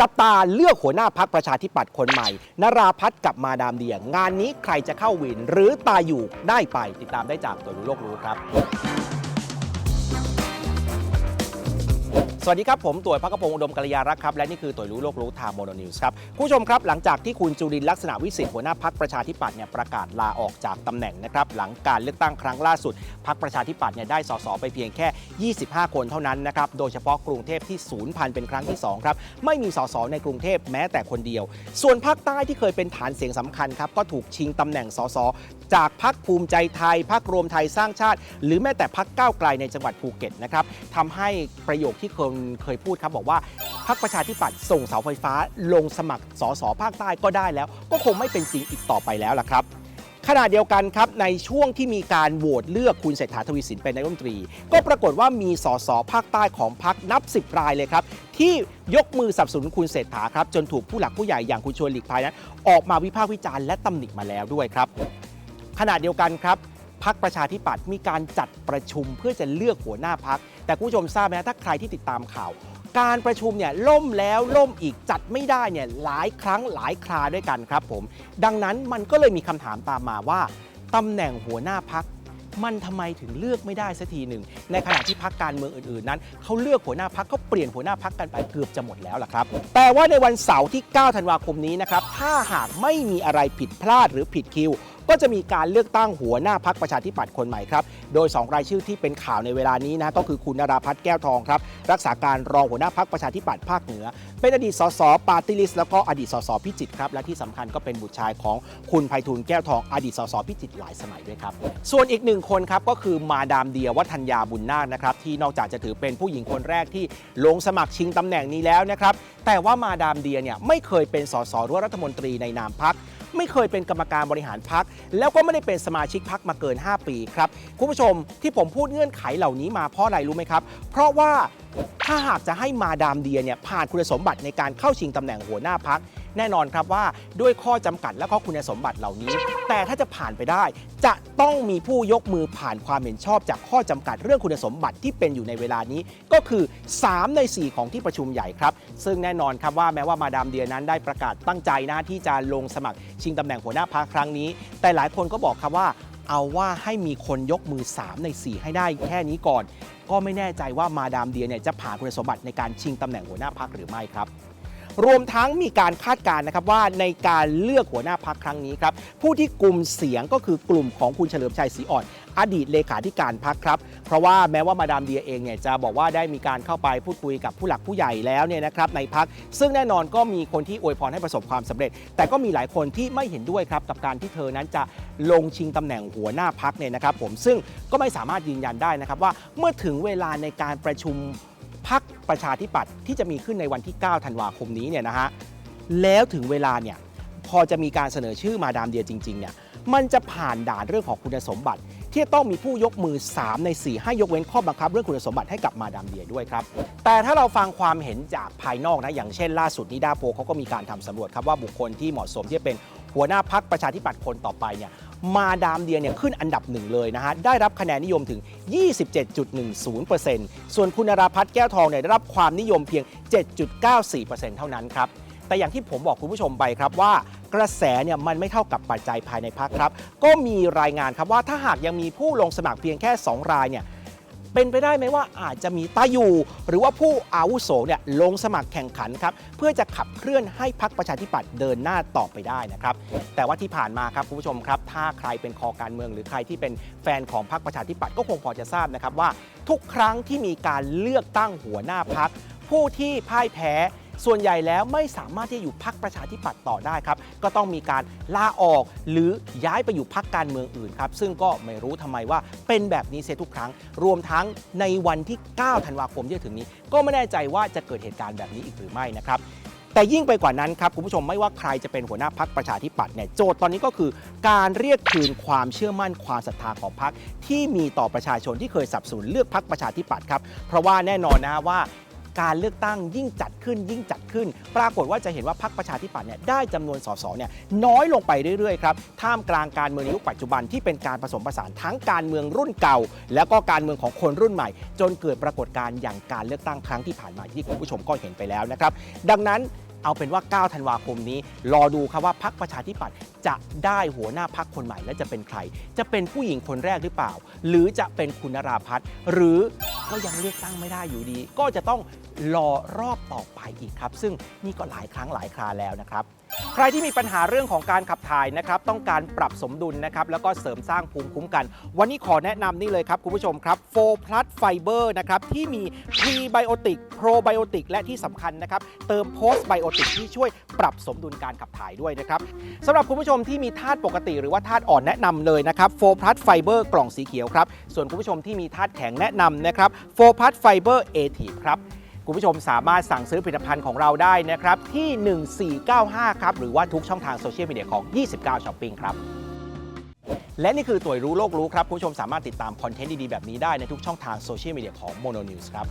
จับตาเลือกหัวหน้าพักประชาธิปัตย์คนใหม่ นราพัฒน์กับมาดามเดีย งานนี้ใครจะเข้าวินหรือตายอยู่ได้ไปติดตามได้จากตัวรู้โลกรู้ครับ วัสดีครับผมต่วยพักกพงศ์อุดมกัลยารักษ์ครับและนี่คือต่วยรู้โลกรู้ทางโมโนนิวส์ครับคุณผู้ชมครับหลังจากที่คุณจุรินลักษณะวิสิทธิ์หัวหน้าพักประชาธิปัตย์เนี่ยประกาศลาออกจากตำแหน่งนะครับหลังการเลือกตั้งครั้งล่าสุดพักประชาธิปัตย์เนี่ยได้สสไปเพียงแค่ 25 คนเท่านั้นนะครับโดยเฉพาะกรุงเทพที่ศูนย์พันเป็นครั้งที่สองครับไม่มีสสในกรุงเทพแม้แต่คนเดียว ส่วนภาคใต้ที่เคยเป็นฐานเสียงสำคัญครับก็ถูกชิงตำแหน่งสสจากพักภูมิใจไทยพักรวมไทยสร้างชาติ หรือแม้แต่พักก้าวไกลในจังหวัดภูเก็ตนะครับทำให้ประโยคที่คนเคยพูดครับบอกว่าพักประชาธิปัตย์ส่งเสาไฟฟ้า ลงสมัครสสภาคใต้ก็ได้แล้ว ก็คงไม่เป็นจริงอีกต่อไปแล้วล่ะครับขณะเดียวกันครับในช่วงที่มีการโหวตเลือกคุณเศรษฐาทวีสินเป็นนายกรัฐมนตรี ก็ปรากฏว่ามีสสภาคใต้ของพักนับ 10 รายเลยครับ ที่ยกมือสนับสนุนคุณเศรษฐาครับ จนถูกผู้หลักผู้ใหญ่อย่างคุณชวนหลีกภัยนั้นออกมาวิพากษ์วิจารณ์และตำหนิมาแล้วด้วยครับ ขณะเดียวกันครับ พักประชาธิปัตย์มีการจัดประชุมเพื่อจะเลือกหัวหน้าพัก แต่คุณผู้ชมทราบไหมฮะถ้าใครที่ติดตามข่าว การประชุมเนี่ยล่มแล้วล่มอีกจัดไม่ได้เนี่ยหลายครั้งหลายคราด้วยกันครับผม ดังนั้นมันก็เลยมีคำถามตามมาว่าตำแหน่งหัวหน้าพักมันทำไมถึงเลือกไม่ได้สักทีหนึ่ง ในขณะที่พักการเมืองอื่นๆนั้นเขาเลือกหัวหน้าพักเขาเปลี่ยนหัวหน้าพักกันไปเกือบจะหมดแล้วล่ะครับ แต่ว่าในวันเสาร์ที่ 9 ธันวาคมนี้นะครับ ถ้าหากไม่มีอะไรผิดพลาดหรือผิดคิว ก็จะมีการเลือกตั้งหัวหน้าพักประชาธิปัตย์คนใหม่ครับ โดย 2 รายชื่อที่เป็นข่าวในเวลานี้นะก็คือคุณนราพัฒน์แก้วทองครับรักษาการรองหัวหน้าพักประชาธิปัตย์ภาคเหนือ เป็นอดีตสสปาร์ตี้ลิสแล้วก็อดีตสสพิจิตรครับและที่สำคัญก็เป็นบุตรชายของคุณไพฑูรย์แก้วทองอดีตสสพิจิตรหลายสมัยด้วยครับส่วนอีกหนึ่งคนครับก็คือมาดามเดียวัฒนยาบุญนาคนะครับที่นอกจากจะถือเป็นผู้หญิงคนแรกที่ลงสมัครชิงตำแหน่งนี้แล้วนะครับแต่ว่ามาดามเดียเนี่ยไม่เคยเป็นสสหรือรัฐมนตรีในนามพักไม่เคยเป็นกรรมการบริหารพักแล้วก็ไม่ได้เป็นสมาชิกพักมาเกิน 5 ปีครับคุณผู้ชมที่ผมพูดเงื่อนไขเหล่านี้มาเพราะอะไรรู้ไหมครับ เพราะว่าถ้าหากจะให้มาดามเดียเนี่ยผ่านคุณสมบัติในการเข้าชิงตำแหน่งหัวหน้าพักแน่นอนครับว่าด้วยข้อจำกัดและก็คุณสมบัติเหล่านี้ แต่ถ้าจะผ่านไปได้ จะต้องมีผู้ยกมือผ่านความเห็นชอบจากข้อจำกัดเรื่องคุณสมบัติที่เป็นอยู่ในเวลานี้ ก็คือ 3 ใน 4 ของที่ประชุมใหญ่ครับ ซึ่งแน่นอนครับว่าแม้ว่ามาดามเดียนั้นได้ประกาศตั้งใจนะที่จะลงสมัครชิงตำแหน่งหัวหน้าพักครั้งนี้ แต่หลายคนก็บอกครับว่า เอาว่าให้มีคนยกมือ 3 ใน 4 ให้ได้แค่นี้ก่อน ก็ไม่แน่ใจว่ามาดามเดียเนี่ยจะผ่านคุณสมบัติในการชิงตำแหน่งหัวหน้าพักหรือไม่ครับ รวมทั้งมีการคาดการณ์นะครับว่าในการเลือกหัวหน้าพักครั้งนี้ครับผู้ที่กลุ่มเสียงก็คือกลุ่มของคุณเฉลิมชัยศรีอ่อน อดีตเลขาธิการพักครับ เพราะว่าแม้ว่ามาดามเดียเองเนี่ยจะบอกว่าได้มีการเข้าไปพูดคุยกับผู้หลักผู้ใหญ่แล้วเนี่ยนะครับในพักซึ่งแน่นอนก็มีคนที่อวยพรให้ประสบความสำเร็จ แต่ก็มีหลายคนที่ไม่เห็นด้วยครับกับการที่เธอนั้นจะลงชิงตำแหน่งหัวหน้าพักเนี่ยนะครับผมซึ่งก็ไม่สามารถยืนยันได้นะครับว่าเมื่อถึงเวลาในการประชุม ประชาธิปัตย์ที่จะมีขึ้นในวันที่ 9 ธันวาคมนี้เนี่ยนะฮะแล้วถึงเวลาเนี่ยพอจะมีการเสนอชื่อมาดามเดียจริงๆเนี่ยมันจะผ่านด่านเรื่องของคุณสมบัติ ที่ต้องมีผู้ยกมือ 3 ใน 4 ให้ยกเว้นข้อบังคับ เรื่องคุณสมบัติให้กับมาดามเดียด้วยครับ แต่ถ้าเราฟังความเห็นจากภายนอกนะอย่างเช่นล่าสุดนิดาโพเขาก็มีการทำสำรวจครับว่าบุคคลที่เหมาะสมที่จะเป็นหัวหน้าพักประชาธิปัตย์คนต่อไปเนี่ย มาดามเดียเนี่ยขึ้นอันดับหนึ่งเลยนะฮะ ได้รับคะแนนนิยมถึง 27.10%ส่วนคุณนราพัฒน์แก้วทองเนี่ยได้รับความนิยมเพียง 7.94%เท่านั้นครับ แต่อย่างที่ผมบอกคุณผู้ชมไปครับว่ากระแสเนี่ยมันไม่เท่ากับปัจจัยภายในพักครับ ก็มีรายงานครับว่าถ้าหากยังมีผู้ลงสมัครเพียงแค่ 2 รายเนี่ย เป็นไปได้ไหมว่าอาจจะมีตาอยู่ หรือว่าผู้อาวุโสเนี่ยลงสมัครแข่งขันครับเพื่อจะขับเคลื่อนให้พักประชาธิปัตย์เดินหน้าต่อไปได้นะครับแต่ว่าที่ผ่านมาครับคุณผู้ชมครับ ถ้าใครเป็นคอการเมืองหรือใครที่เป็นแฟนของพรรคประชาธิปัตย์ก็คงพอจะทราบนะครับว่า ทุกครั้งที่มีการเลือกตั้งหัวหน้าพักผู้ที่พ่ายแพ้ ส่วนใหญ่แล้วไม่สามารถที่จะอยู่พักประชาธิปัตย์ต่อได้ครับ ก็ต้องมีการลาออกหรือย้ายไปอยู่พักการเมืองอื่นครับ ซึ่งก็ไม่รู้ทำไมว่าเป็นแบบนี้เสียทุกครั้ง รวมทั้งในวันที่ 9 ธันวาคมที่จะถึงนี้ ก็ไม่แน่ใจว่าจะเกิดเหตุการณ์แบบนี้อีกหรือไม่นะครับแต่ยิ่งไปกว่านั้นครับคุณผู้ชมไม่ว่าใครจะเป็นหัวหน้าพักประชาธิปัตย์เนี่ยโจทย์ตอนนี้ก็คือการเรียกคืนความเชื่อมั่นความศรัทธาของพักที่มีต่อประชาชนที่เคยสับสนุนเลือกพักประชาธิปัตย์ครับเพราะว่าแน่นอนนะว่า การเลือกตั้งยิ่งจัดขึ้นยิ่งจัดขึ้น ปรากฏว่าจะเห็นว่าพรรคประชาธิปัตย์เนี่ยได้จำนวนสสเนี่ยน้อยลงไปเรื่อยๆครับท่ามกลางการเมืองในยุคปัจจุบันที่เป็นการผสมผสานทั้งการเมืองรุ่นเก่า แล้วก็การเมืองของคนรุ่นใหม่ จนเกิดปรากฏการณ์อย่างการเลือกตั้งครั้งที่ผ่านมาที่คุณผู้ชมก็เห็นไปแล้วนะครับดังนั้นเอาเป็นว่า 9 ธันวาคมนี้ รอดูครับว่าพักประชาธิปัตย์จะได้หัวหน้าพักคนใหม่และจะเป็นใคร จะเป็นผู้หญิงคนแรกหรือเปล่า หรือจะเป็นคุณนราพัฒน์หรือก็ยังเลือกตั้งไม่ได้อยู่ดี ก็จะต้อง รอรอบต่อไปอีกครับ ซึ่งนี่ก็หลายครั้งหลายคราแล้วนะครับ ใครที่มีปัญหาเรื่องของการขับถ่ายนะครับต้องการปรับสมดุลนะครับแล้วก็เสริมสร้างภูมิคุ้มกัน วันนี้ขอแนะนำนี่เลยครับ คุณผู้ชมครับโฟพลัสไฟเบอร์นะครับที่มีพรีไบโอติกโปรไบโอติกและที่สำคัญนะครับ เติมโพสไบโอติกที่ช่วยปรับสมดุลการขับถ่ายด้วยนะครับสำหรับคุณผู้ชมที่มีธาตุปกติหรือว่าธาตุอ่อนแนะนำเลยนะครับโฟพลัสไฟเบอร์กล่องสีเขียวครับส่วนคุณผู้ชมที่มีธาตุแข็งแนะนำนะครับโฟพลัสไฟเบอร์เอทีครับ คุณผู้ชมสามารถสั่งซื้อผลิตภัณฑ์ของเราได้นะครับที่ 1495 ครับ หรือว่าทุกช่องทางโซเชียลมีเดียของ 29ช้อปปิ้งครับ และนี่คือตัวรู้โลกรู้ครับ คุณผู้ชมสามารถติดตามคอนเทนต์ดี ๆ แบบนี้ได้ในทุกช่องทางโซเชียลมีเดียของ Mono News ครับ